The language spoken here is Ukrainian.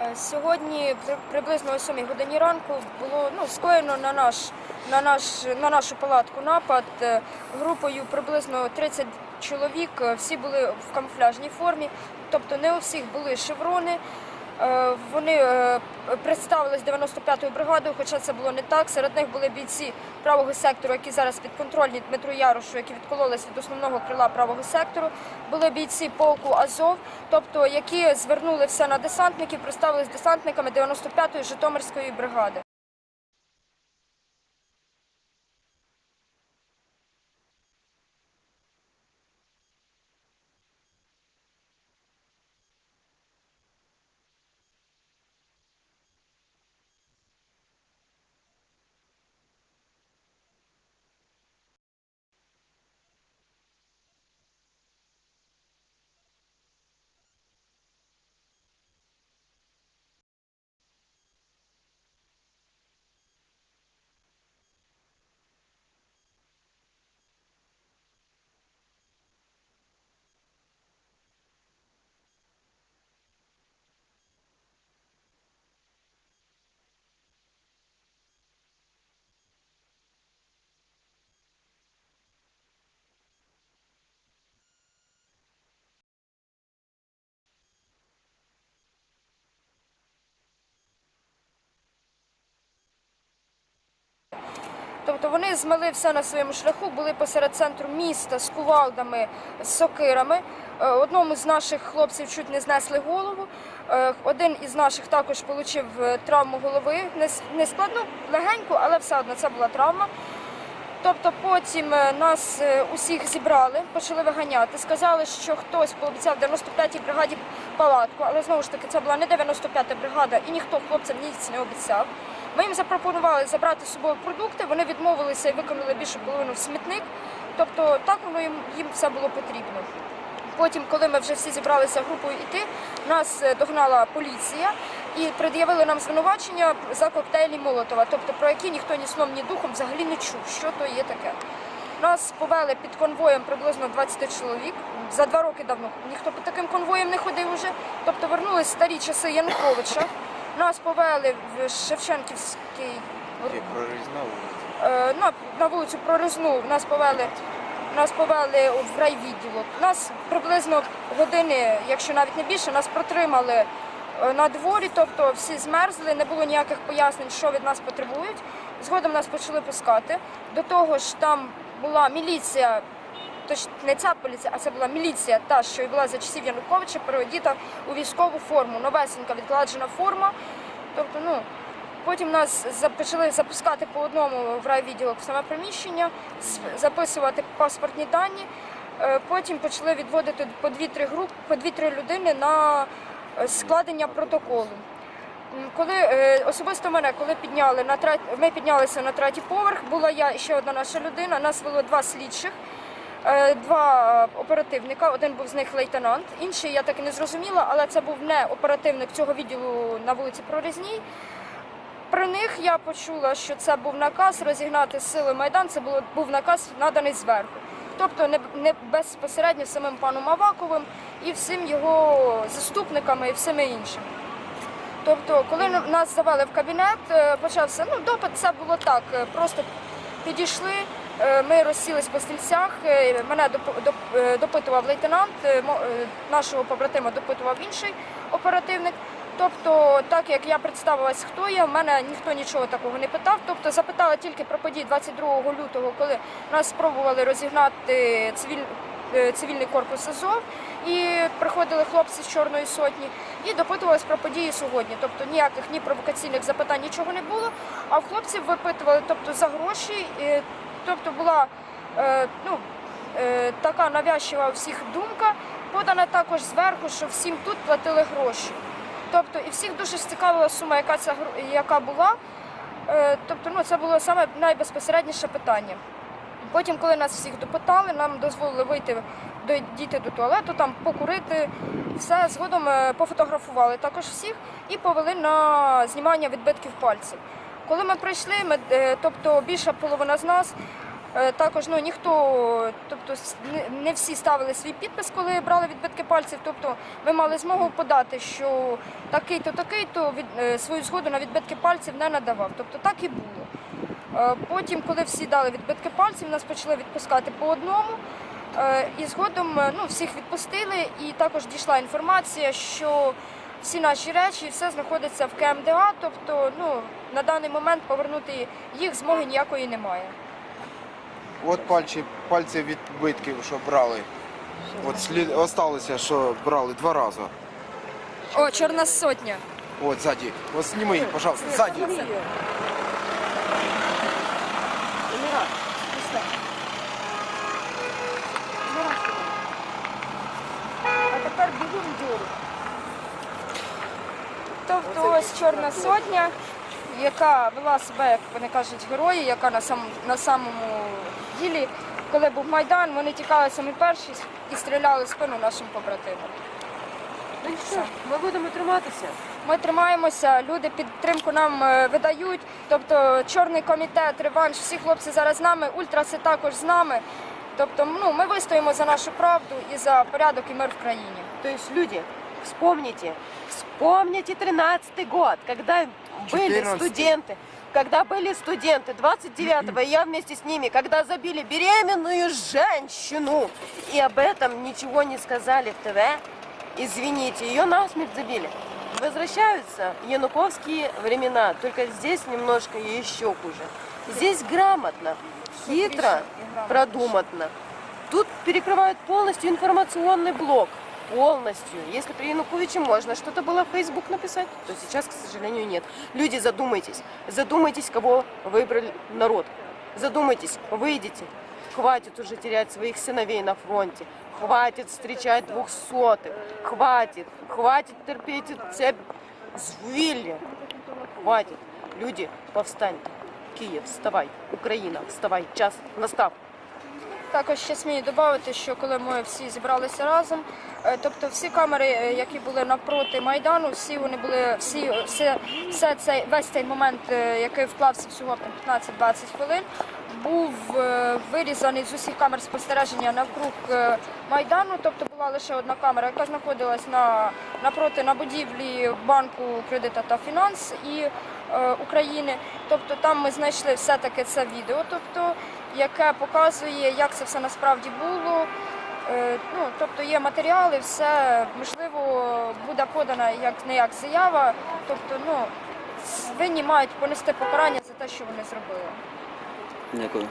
Е, Сьогодні при- приблизно о 7 годині ранку було ну, скоєно на, наш, на, наш, на нашу палатку напад е, групою приблизно 30 чоловік. Е, Всі були в камуфляжній формі, тобто не у всіх були шеврони. Е, Вони е, представились 95-ю бригадою, хоча це було не так. Серед них були бійці правого сектору, які зараз підконтрольні Дмитру Ярошу, які відкололись від основного крила правого сектору. Були бійці полку Азов, тобто які звернули все на десантників, представились десантниками 95-ї Житомирської бригади. Тобто вони змели все на своєму шляху, були посеред центру міста з кувалдами, з сокирами. Е, Одному з наших хлопців чуть не знесли голову. Е, Один із наших також отримав травму голови. Не складну, легеньку, але все одно це була травма. Тобто потім е, нас е, усіх зібрали, почали виганяти. Сказали, що хтось пообіцяв 95-й бригаді палатку, але знову ж таки це була не 95-та бригада і ніхто хлопцям ніц не обіцяв. Ми їм запропонували забрати з собою продукти, вони відмовилися і виконали більшу половину в смітник. Тобто так воно їм, їм все було потрібно. Потім, коли ми вже всі зібралися групою йти, нас е, догнала поліція і пред'явили нам звинувачення за коктейлі Молотова, тобто про які ніхто ні сном, ні духом взагалі не чув, що то є таке. Нас повели під конвоєм приблизно 20 чоловік. За два роки давно ніхто під таким конвоєм не ходив уже. Тобто вернулись старі часи Януковича. Нас повели в Шевченківський. Е, на, на вулицю Прорізну нас повели, нас повели в райвідділок. Нас приблизно години, якщо навіть не більше, нас протримали е, на дворі, тобто всі змерзли, не було ніяких пояснень, що від нас потребують. Згодом нас почали пускати. До того ж, там була міліція, точ не ця поліція, а це була міліція, та що і була за часів Януковича, переодіта у військову форму, новесенька відкладжена форма. Тобто, ну, Потім нас почали запускати по одному в райвідділок в саме приміщення, записувати паспортні дані. Е, Потім почали відводити по дві-три групи, по дві-три людини на е, складення протоколу. Коли е, особисто мене, коли підняли на ми піднялися на третій поверх, була я і ще одна наша людина. Нас вело два слідчих, два е, оперативника. Один був з них лейтенант, інший я так і не зрозуміла, але це був не оперативник цього відділу на вулиці Прорізній. При них я почула, що це був наказ розігнати сили Майдан. Це було, був наказ наданий зверху. Тобто не, не безпосередньо самим паном Аваковим і всім його заступниками і всіми іншими. Тобто, коли нас завели в кабінет, е, почався ну, допит, це було так. е, Просто підійшли, ми розсілись по стільцях. е, Мене е, допитував лейтенант, е, е, нашого побратима допитував інший оперативник. Тобто, так як я представилась, хто я, в мене ніхто нічого такого не питав. Тобто запитала тільки про події 22 лютого, коли нас спробували розігнати цивіль, е, цивільний корпус АЗОВ, і приходили хлопці з Чорної сотні і допитувались про події сьогодні. Тобто ніяких ні провокаційних запитань, нічого не було. А в хлопців випитували тобто, за гроші. Тобто була е, ну, е, така навязчива у всіх думка, подана також зверху, що всім тут платили гроші. Тобто і всіх дуже цікавила сума, яка ця яка була. Е, Тобто, ну це було саме найбезпосередніше питання. Потім, коли нас всіх допитали, нам дозволили вийти до діти до туалету, там покурити, все згодом е, пофотографували також всіх і повели на знімання відбитків пальців. Коли ми прийшли, ми, е, тобто більша половина з нас Е, Також ну ніхто, тобто не- всі ставили свій підпис, коли брали відбитки пальців. Тобто ви мали змогу подати, що такий-то, такий-то від е, свою згоду на відбитки пальців не надавав. Тобто так і було. Потім, коли всі дали відбитки пальців, нас почали відпускати по одному. І згодом ну, всіх відпустили, і також дійшла інформація, що всі наші речі, все знаходиться в КМДА, тобто ну, на даний момент повернути їх змоги ніякої немає. От пальці, пальці відбитків, що брали. От слід осталося, що брали два рази. О, чорна сотня. От ззаді. От сніми їх, пожалуйста, ззаді. А тепер бігу в дюру. Тобто ось чорна сотня, яка вела себе, як вони кажуть, герої, яка на самому, на самому ділі, коли був Майдан, вони тікали самі перші і стріляли в спину нашим побратимам. Ну що, ми будемо триматися. Ми тримаємося, люди підтримку нам е, видають. Тобто чорний комітет, реванш, всі хлопці зараз з нами, ультраси також з нами. Тобто, ну ми вистоїмо за нашу правду і за порядок і мир в країні. То есть люди, вспомните, вспомните 13 год, когда были 14-й. студенты, когда были студенты 29-го, и я вместе с ними, когда забили беременную женщину, и об этом ничего не сказали в ТВ, извините, ее насмерть забили. Возвращаются януковские времена, только здесь немножко еще хуже. Здесь грамотно, хитро, продуманно. Тут перекрывают полностью информационный блок. Полностью. Если при Януковиче можно что-то было в Facebook написать, то сейчас, к сожалению, нет. Люди, задумайтесь. Задумайтесь, кого выбрал народ. Задумайтесь, выйдите. Хватит уже терять своих сыновей на фронте. Хватит встречать двухсотых. Хватит. Хватит терпеть цепь звили. Хватит. Люди, повстаньте. Киев, вставай. Україна, вставай. Час настав. Також ще смію додати, що коли ми всі зібралися разом, е, тобто всі камери, е, які були навпроти майдану, всі вони були всі, все, все цей весь цей момент, е, який вклався всього 15-20 хвилин, був вирізаний з усіх камер спостереження навкруг майдану. Тобто була лише одна камера, яка знаходилась на напроти на будівлі банку кредита та фінанс і е, України. Тобто там ми знайшли все-таки це відео, тобто яке показує, як це все насправді було. Е, Ну, тобто є матеріали, все можливо буде подана як не як заява. Тобто, ну винні мають понести покарання за те, що вони зробили. Дякую.